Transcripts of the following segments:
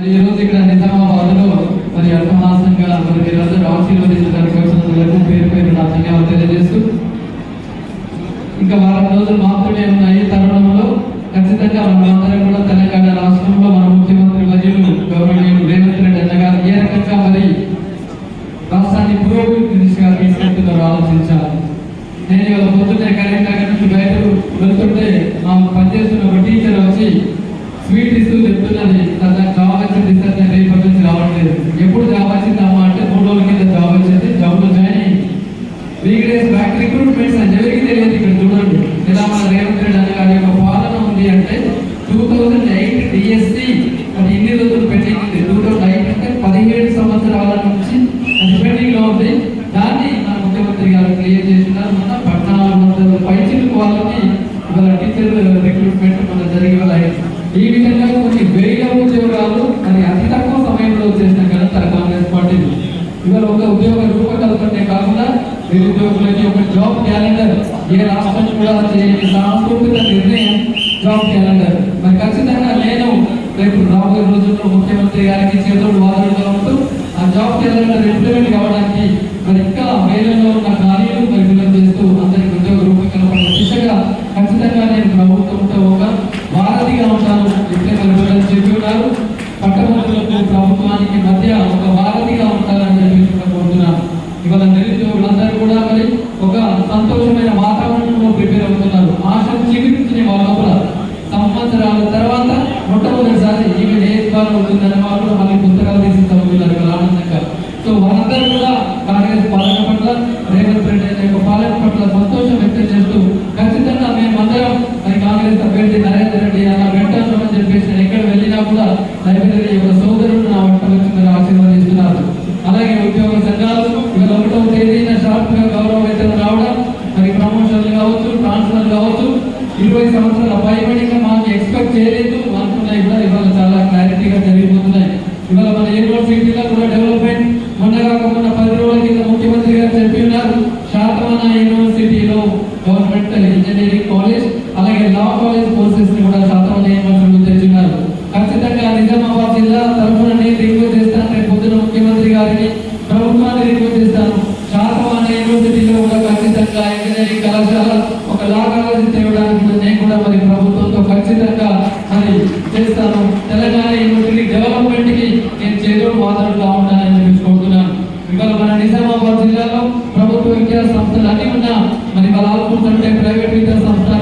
ఈ రోజు ఇక్కడ నిజామాబాద్లో మరి అర్థమాసంగా మరి మీరందరూ ఆశీర్వదించడానికి వచ్చినందుకు పేరు పేరు నా ధన్యవాదాలు తెలియజేస్తూ ఇంకా వారం రోజులు మాత్రమే ఉన్నాయి ఈ తరుణంలో. ఖచ్చితంగా మనమందరం కూడా తెలంగాణ రాష్ట్రంలో మన ముఖ్యమంత్రి వర్యులు గవర్నమెంట్ రేవంత్ రెడ్డి అన్న గారు ఏ రకంగా మరి రాష్ట్రాన్ని పురోగతి దిశగా తీసుకెళ్తున్నారో ఆలోచించాలి. నేను ఇవాళ పొద్దున్నే కరీంనగర్ నుంచి బయట వెళ్తుంటే మా పనిచేస్తున్న ఒకటి ఈ విధంగా కొన్ని వేల ఉద్యోగాలు అది అతి తక్కువ సమయంలో చేసిన ఘనత కాంగ్రెస్ పార్టీ ఇవాళ ఒక ఉద్యోగ రూపకల్పనే కాకుండా నిరుద్యోగులకి ఒక జాబ్ క్యాలెండర్ ఏ రాష్ట్రం కూడా చేయని సాంస్కృతిక నిర్ణయం జాబ్ క్యాలెండర్. మరి ఖచ్చితంగా నేను రేపు రాబోయే రోజుల్లో ముఖ్యమంత్రి గారికి చేతులు వాదనగా ఉంటూ ఆ జాబ్ క్యాలెండర్ ఇంప్లిమెంట్ కావడానికి మరి ఇంకా వేలలో ఉన్న భారతీయ అంశాలు ఉంటాను ఇప్పుడే చెప్పి ఉన్నారు. పట్టభద్రులకు ప్రభుత్వానికి మధ్య ఒక భారతీయ ఉంటారని చెప్పి కోరుతున్నాను ఇవాళ నిరుద్యోగులందరూ కూడా మరి ఒక సంతోషమైన వాతావరణంలో ప్రిపేర్ అవుతున్నారు. ఆశ చిగురించిన వాళ్ళ సంవత్సరాల తర్వాత మొట్టమొదటిసారి ఈమె ఏ స్థానం అవుతుందని వాళ్ళు మళ్ళీ లా కాలేజ్ కోర్సెస్ని కూడా శాతవాన యూనివర్సిటీలో తెరిచినారు ఖచ్చితంగా నిజామాబాద్ జిల్లా తరఫున నేను రిక్వెస్ట్ చేస్తాను. రేపు పొద్దున ముఖ్యమంత్రి గారిని ప్రభుత్వాన్ని రిక్వెస్ట్ చేస్తాను. శాతవాన యూనివర్సిటీలో కూడా ఖచ్చితంగా ఇంజనీరింగ్ కళాశాల ఒక లా కాలేజ్ తేవడానికి నేను కూడా మరి ప్రభుత్వంతో ఖచ్చితంగా మరి చేస్తాను. తెలంగాణ యూనివర్సిటీ డెవలప్మెంట్కి నేను చేదోడు వాదనగా ఉంటానని చెప్పి కోరుతున్నాను. ఇవాళ మన నిజామాబాద్ జిల్లాలో ప్రభుత్వ విద్యా సంస్థలు అన్ని ఉన్నా మరి వాళ్ళ ఆల్మోస్ట్ అంటే ప్రైవేట్ విద్యా సంస్థలు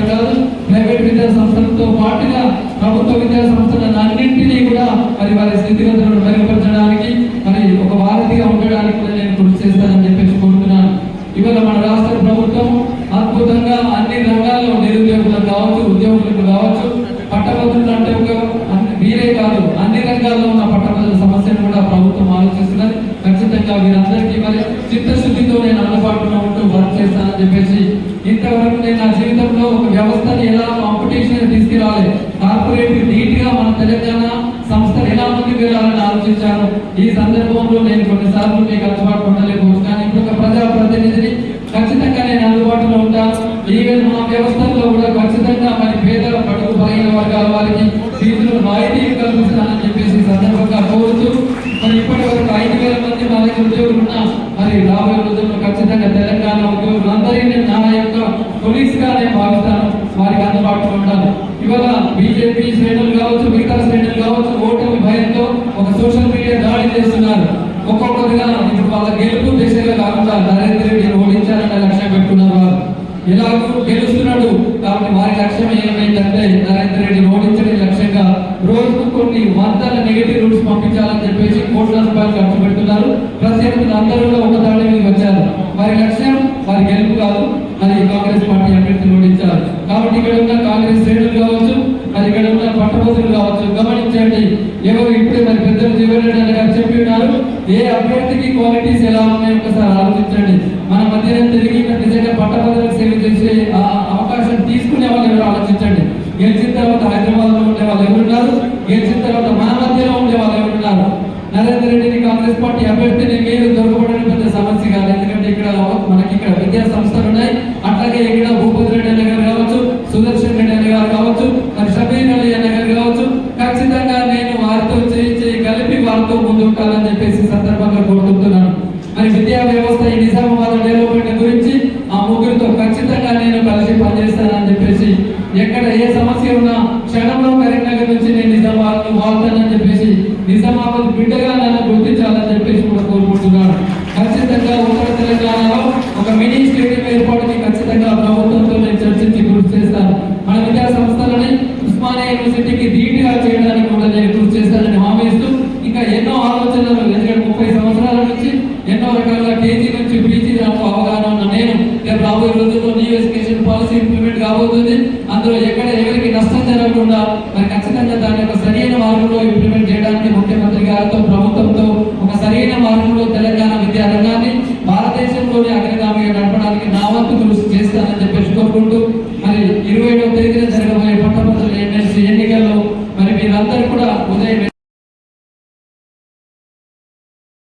ప్రైవేట్ విద్యా సంస్థలతో పాటుగా ప్రభుత్వ విద్యా సంస్థలను అన్నింటినీ కూడా మరి వారి స్థితిగతులను మెరుగుపరచడానికి మరి ఒక వారధిగా ఉండడానికి కూడా నేను కృషి చేస్తానని చెప్పేసి కోరుతున్నాను. ఇవాళ మన రాష్ట్ర ప్రభుత్వం అద్భుతంగా అన్ని రంగాల్లో నిరుద్యోగులకు కావచ్చు ఉద్యోగులకు కావచ్చు పట్టభద్రులు అంటే ఒక అన్ని- వీరే కాదు అన్ని రంగాల్లో ఉన్న పట్టభద్రుల సమస్యను కూడా ప్రభుత్వం ఆలోచిస్తున్నది ఖచ్చితంగా వీరందరికీ మరి చిత్తశుద్ధితో నేను అందుబాటులో ఉంటూ వర్క్ చేస్తానని చెప్పేసి ఇంతవరకు నేను నా జీవితం వ్యవస్థను ఎలా కాంపిటీషన్ తీసుకురావాలి కార్పొరేట్ నీట్గా మన తెలంగాణ సంస్థను ఎలా ముందుకు వెళ్ళాలని ఆలోచించాను? ఈ సందర్భంలో నేను కొన్నిసార్లు మీకు అందుబాటులో ఉండలేకపోవచ్చు కానీ ఇప్పుడు ఒక ప్రజా ప్రతినిధిని ఖచ్చితంగా నేను అందుబాటులో ఉంటాను ఈవెన్ మా వ్యవస్థల్లో కూడా ఖచ్చితంగా మరి పేదల పడుగు బలహీన వర్గాల వారికి ఫీజులు రాయితీ కల్పిస్తానని చెప్పేసి ఈ సందర్భంగా కోరుతూ మరి ఇప్పటి వరకు ఐదు వేల మంది మా దగ్గర ఉద్యోగులు ఉన్నా మరి రాబోయే రోజుల్లో ఖచ్చితంగా తెలంగాణ ఉద్యోగులందరినీ నేను నా యొక్క కొలీగ్స్గా నేను భావిస్తాను వారికి అందుబాటులో ఉంటాను ఇవాళ బీజేపీ శ్రేణులు కావచ్చు మిగతా శ్రేణులు కావచ్చు ఓటమి భయంతో ఒక సోషల్ మీడియా దాడి చేస్తున్నారు. ఒక్కొక్కరిగా ఇప్పుడు వాళ్ళ గెలుపు దిశగా కాకుండా నరేంద్ర రెడ్డిని ఓడించాలనే లక్ష్యం పెట్టుకున్నారు వారు ఎలాగో గెలుస్తున్నాడు. కాబట్టి వారి లక్ష్యం ఏమైందంటే నరేంద్ర రెడ్డిని ఓడించడం లక్ష్యంగా రోజుకు కొన్ని వందల నెగిటివ్ రూట్స్ పంపించాలని చెప్పేసి కోట్ల రూపాయలు ఖర్చు పెడుతున్నారు. ప్రత్యర్థులు అందరూ ఒక దాడి మీద వచ్చారు. వారి లక్ష్యం వారి గెలుపు కాదు. అది కాంగ్రెస్ పార్టీ అభ్యర్థిని ఓడించారు. కాబట్టి ఇక్కడ ఉన్న కాంగ్రెస్ శ్రేణులు కావచ్చు మరి ఇక్కడ ఉన్న పట్టభద్రులు కావచ్చు. గమనించండి ఎవరు ఇప్పుడే మరి పెద్దలు జీవన్ గారు చెప్పి ఉన్నారు ఏ అభ్యర్థికి క్వాలిటీస్ ఎలా ఉన్నాయో ఒకసారి ఆలోచించండి. మన మధ్యన తిరిగి నిజంగా పట్టభద్రులకు సేవ చేసే ఆ అవకాశం తీసుకునే వాళ్ళు ఎవరు ఆలోచించండి. గెలిచిన తర్వాత హైదరాబాద్లో ఉండే వాళ్ళు ఎవరున్నారు గెలిచిన తర్వాత మన మధ్యలో ఉండే వాళ్ళు ఎవరున్నారు నరేంద్ర రెడ్డిని కాంగ్రెస్ పార్టీ అభ్యర్థిని మీరు దొరకబడడం పెద్ద సమస్య కాదు. ఎందుకంటే ఇక్కడ మనకి ఇక్కడ విద్యా సంస్థలు వాళ్తానని చెప్పేసి నిజామాబాద్ బిడ్డగా నన్ను గుర్తించాలని చెప్పేసి కూడా కోరుకుంటున్నాను. ఖచ్చితంగా ఉత్తర తెలంగాణలో ఒక మినీ స్టేడియం ఏర్పాటుకి ఖచ్చితంగా ప్రభుత్వంతో నేను చర్చించి కృషి చేస్తాను. మన విద్యా సంస్థలని ఉస్మానియా యూనివర్సిటీకి ధీటుగా చేయడానికి కూడా నేను కృషి చేస్తానని హామీ ఇస్తూ ఇంకా ఎన్నో ఆలోచనలు ఎందుకంటే ముప్పై సంవత్సరాల నుంచి ఎన్నో రకాల కేజీ నుంచి పీజీ దాంట్లో అవగాహన ఉన్న నేను రాబోయే రోజుల్లో పాలసీ ఇంప్లిమెంట్ కాబోతుంది. అందులో ఎక్కడ ఎవరికి నష్టం జరగకుండా మరి ఖచ్చితంగా దాని యొక్క సరైన మార్గంలో ఇంప్లిమెంట్ చేయడానికి ముఖ్యమంత్రి గారితో ప్రభుత్వంతో ఒక సరైన మార్గంలో తెలంగాణ విద్యా రంగాన్ని భారతదేశంలోనే అగ్రగామిగా నడపడానికి నా వంతు కృషి చేస్తానని చెప్పేసి కోరుకుంటూ మరి ఇరవై ఏడవ తేదీన జరగబోయే పట్టభద్రుల ఎన్ఎస్సీ ఎన్నికల్లో